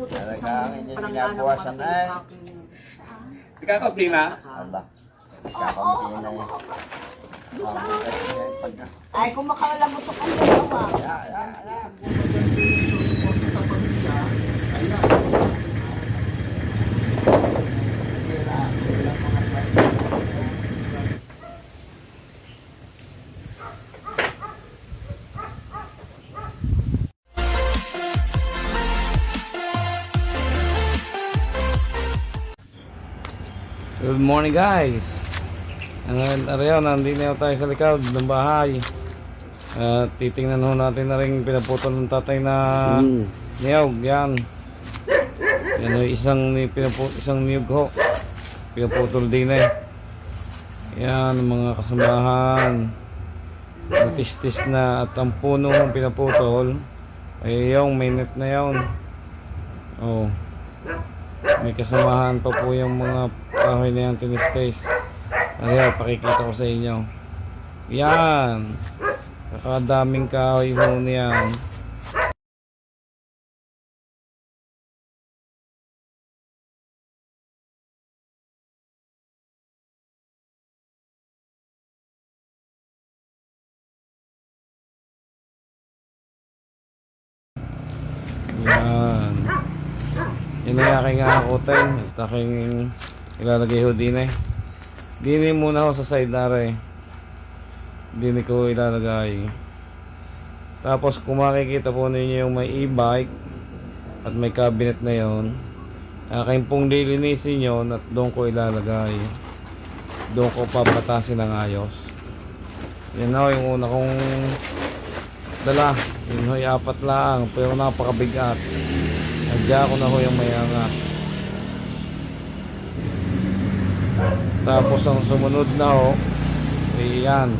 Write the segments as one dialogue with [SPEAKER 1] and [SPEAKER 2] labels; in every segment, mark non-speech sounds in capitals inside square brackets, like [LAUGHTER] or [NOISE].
[SPEAKER 1] puto ko
[SPEAKER 2] Talaga,
[SPEAKER 1] sa
[SPEAKER 2] hindi
[SPEAKER 1] parang
[SPEAKER 2] niya
[SPEAKER 1] ano,
[SPEAKER 2] buwasan
[SPEAKER 1] parang
[SPEAKER 2] ay.
[SPEAKER 1] aking
[SPEAKER 3] Ikakaunti na?
[SPEAKER 2] Aba. Kakampi na yun. Pagka.
[SPEAKER 4] Ay, kung makalamutok ang dalawa.
[SPEAKER 2] Ya.
[SPEAKER 5] Good morning guys. Ang araw, nandito na tayo sa likod ng bahay. At titingnan ho natin na rin pinaputol ng tatay na niyog. Yan. Yan ho, isang, ni- pinapu, isang niyog ho. Pinaputol din eh. Yan, mga kasamahan. Natistis na at ang puno ng pinaputol. Ay yung net na yun. Oh. May kasamahan pa po yung mga kahoy na yan tinispace. Ayan, pakikita ko sa inyo. Yan. Kakadaming kahoy mo niyan. Yan ang aking akutin at aking ilalagay ho din eh. Dini muna ho sa side na rin. Dini ko ilalagay. Tapos kung makikita po ninyo yung may e-bike at may cabinet na yon, aking pong lilinisin yon at doon ko ilalagay. Doon ko papatasin ng ayos. Yan ho yung una kong dala. Yun ho apat lang pero napakabigat. Nadya ko na ho yung mayanga. Tapos ang sumunod na ho, ay yan.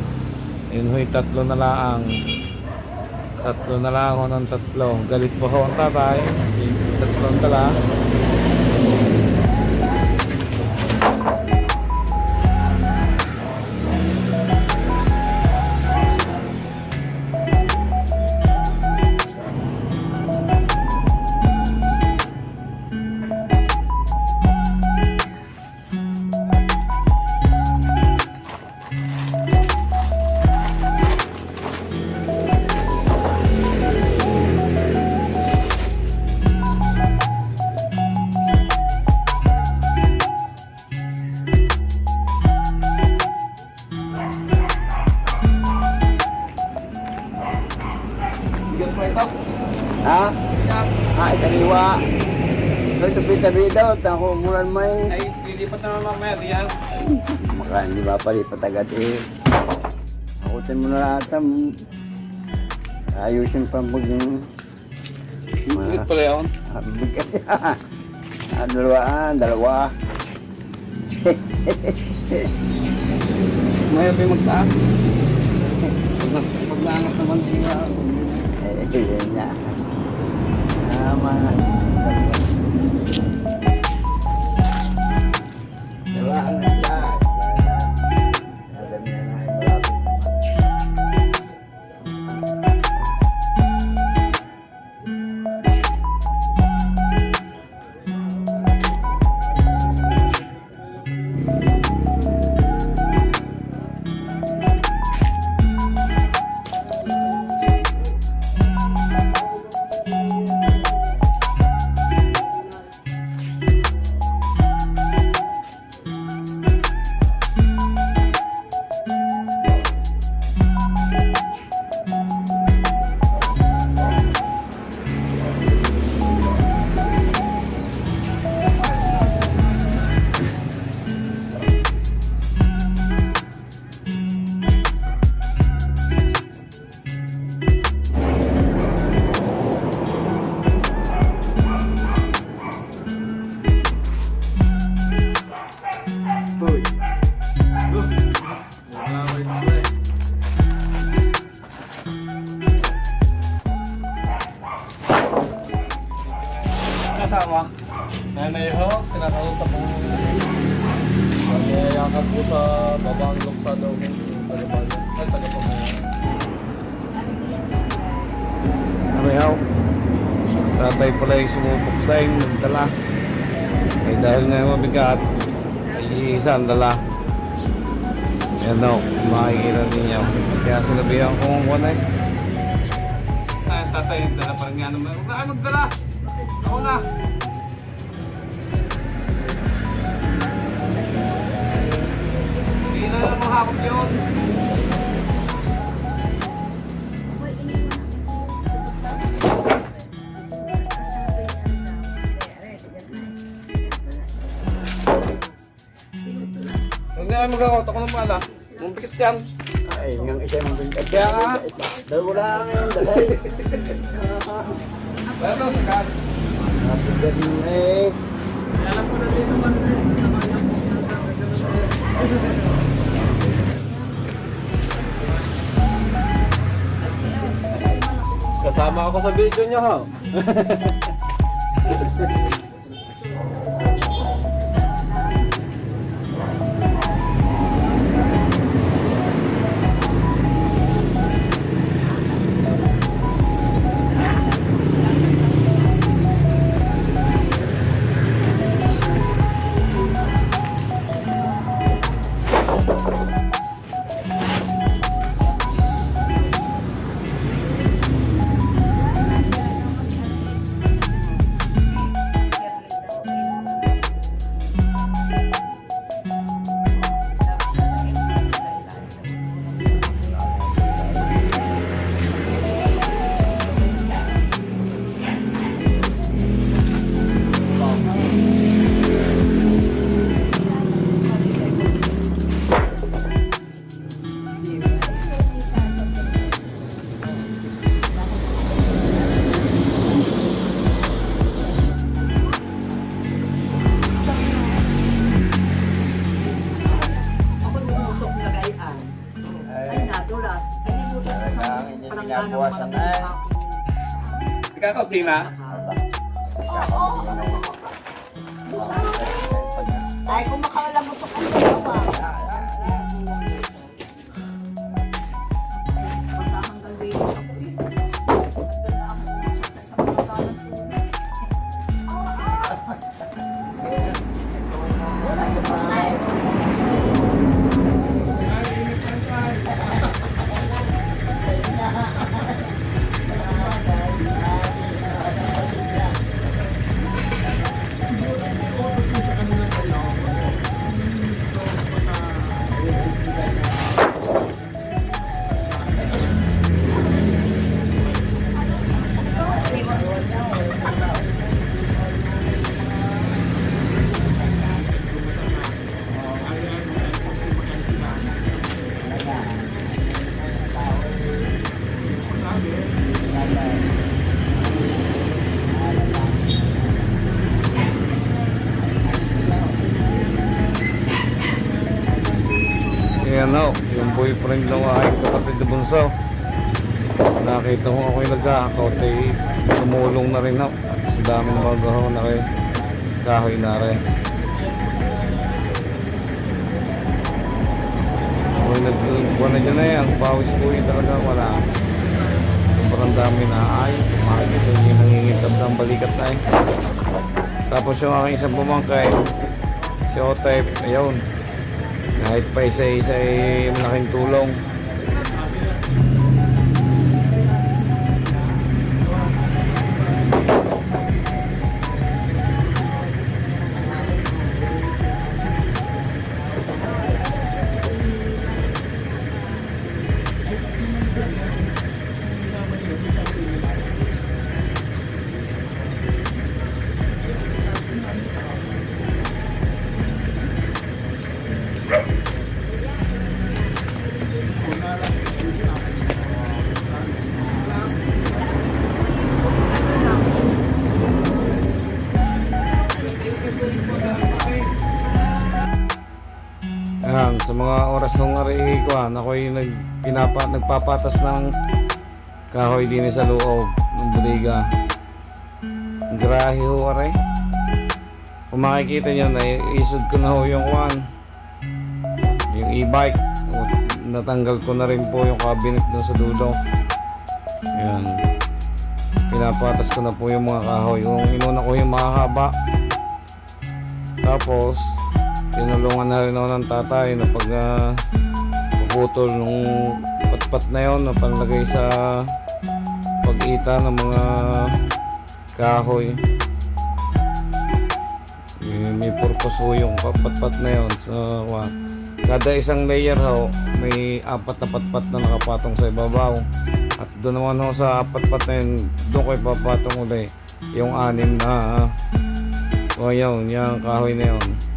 [SPEAKER 5] Yun ho yung tatlo na laang. Tatlo na lang ho ng tatlo. Galit po ho ang tatay. Tatlong dala.
[SPEAKER 2] Tabi-tabi daw. Tako mulan may.
[SPEAKER 3] Ay, lilipat na naman mamaya. Diyan.
[SPEAKER 2] Maka hindi mapalipat agad eh. Akutin mo na lahat. ang- Ayusin pa pag yung...
[SPEAKER 3] Bigat pala yun.
[SPEAKER 2] Ah, bigat yan. [LAUGHS] Ah, dalawaan, dalawa.
[SPEAKER 3] Maya pa yung magtaas. Naangat naman siya.
[SPEAKER 2] Eh, yun nga. Tama na. Dalawaan na po sa babangilok sa daw ng tagabayan. Ay, tagapamayan.
[SPEAKER 5] Narihaw. Tatay pala yung sumubok tayong nagdala. Ay dahil nga mabigat, ay isa dala. Yan daw, makikita ninyo. Kaya sinabihan ko ang kunay. Ay, tatay, dala parang nga naman. Ano dala? Ako na! Hindi na lang mahakot yun. Huwag na kayo magkakot. Ako lang pala. Mumpikit yan.
[SPEAKER 2] Ay, yung isa yung bingkat.
[SPEAKER 5] Kaya nga.
[SPEAKER 2] Dalawa lang yung dahil.
[SPEAKER 5] Pero sa kaan.
[SPEAKER 2] Happy birthday.
[SPEAKER 3] Kasama ako sa video niya ha. [LAUGHS]
[SPEAKER 4] ganun,
[SPEAKER 2] na eh.
[SPEAKER 4] parang
[SPEAKER 5] Ikakaunti na.
[SPEAKER 4] Ay, kung makalamutok ang dalawa. Baka
[SPEAKER 5] ng aking kapatid na bunso. Nakita ko ako yung nagkakakot ay tumulong na rin ako. Sa daming magawa na kay kahoy na rin. Kung nagbuwan na dyan na yan, pawis ko yun talaga wala. Sobrang dami na ay, makikita yung nangingitab ng balikat na eh. Tapos yung aking isang pumangkay, si Otep, ayun, kahit pa isa-isa ay malaking tulong. Mga oras ng ari ko, ako'y nag, pinapa, nagpapatas ng kahoy din sa loob ng budiga. Grahe ho, aray. Kung makikita nyo, naisod ko na ho yung one. Yung e-bike. Natanggal ko na rin po yung cabinet doon sa dulo. Ayan. pinapatas ko na po yung mga kahoy. Yung inuna ko yung mahaba. Tapos, tinulungan na rin ako ng tatay na pag ah, puputol nung patpat na yon na panlagay sa pag-ita ng mga kahoy. Eh, may purpose ho yung patpat na yon sa wa. Kada isang layer ho, may apat na patpat na nakapatong sa ibabaw. At doon naman ho sa patpat na yun, doon ko ipapatong uli yung anim na o yun, yung kahoy na yun.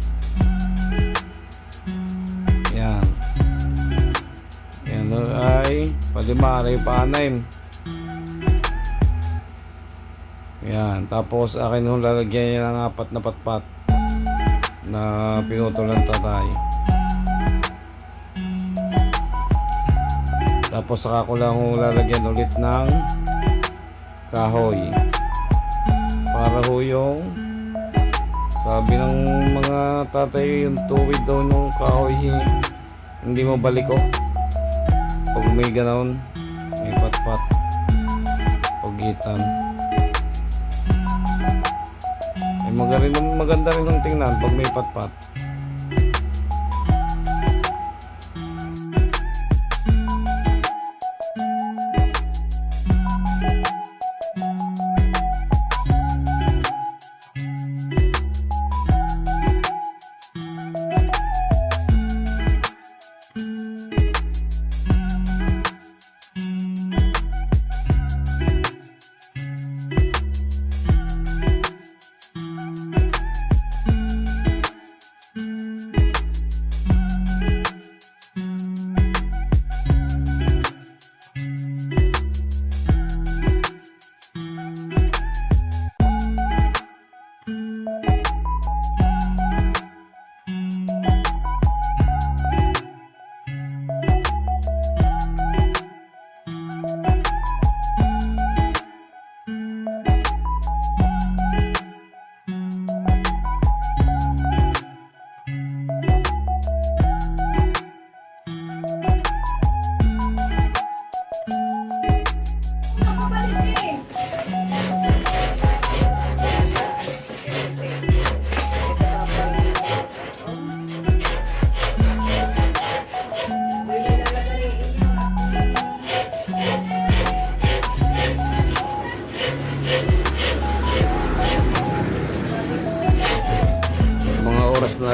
[SPEAKER 5] Yan ay palima, ay paanim. Yan. Tapos akin yung lalagyan niya ng apat na patpat na pinutol ng tatay. Tapos saka ko lang lalagyan ulit ng kahoy. Para ho yung sabi ng mga tatay yung tuwid daw nung kahoy hindi mo balik ko. Pag may ganoon, may patpat. Pagitan. Ay maganda, maganda rin ang tingnan pag may patpat.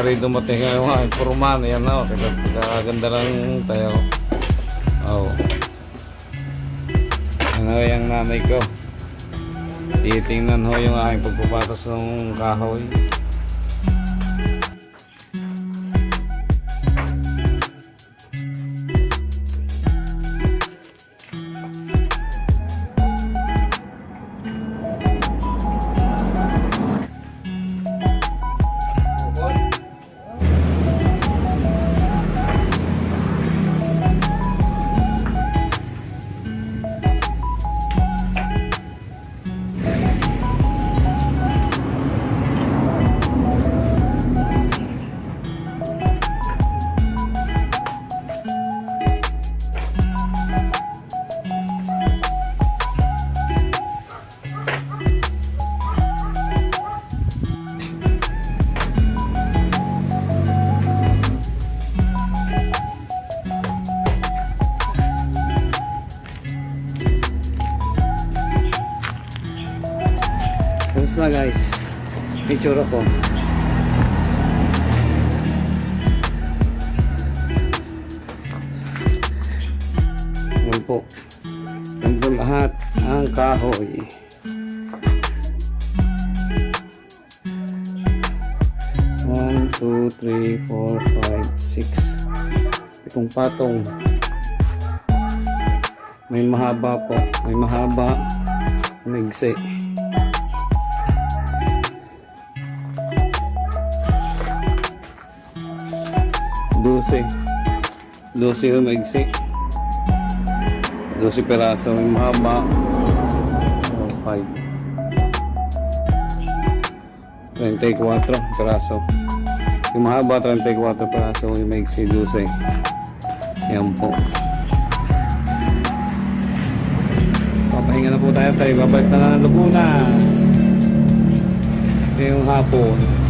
[SPEAKER 5] Na rin dumating. Ang mga imporman yan na kaganda lang tayo. Oh. Ano yung nanay ko? Titingnan ho yung aking pagpapatas ng kahoy Itsura ko. Yan po. Yan po lahat ang kahoy. One, two, three, four, five, six. Itong patong. May mahaba po. May mahaba May igsi Dose. Dose yung maigsi. Dose peraso yung mahaba. Oh, five. 34 peraso. Yung mahaba 34 peraso yung maigsi dose. Yan po. Papahinga Pahinga na po tayo tayo. Babalik na lang ng Laguna. Ito yung hapon.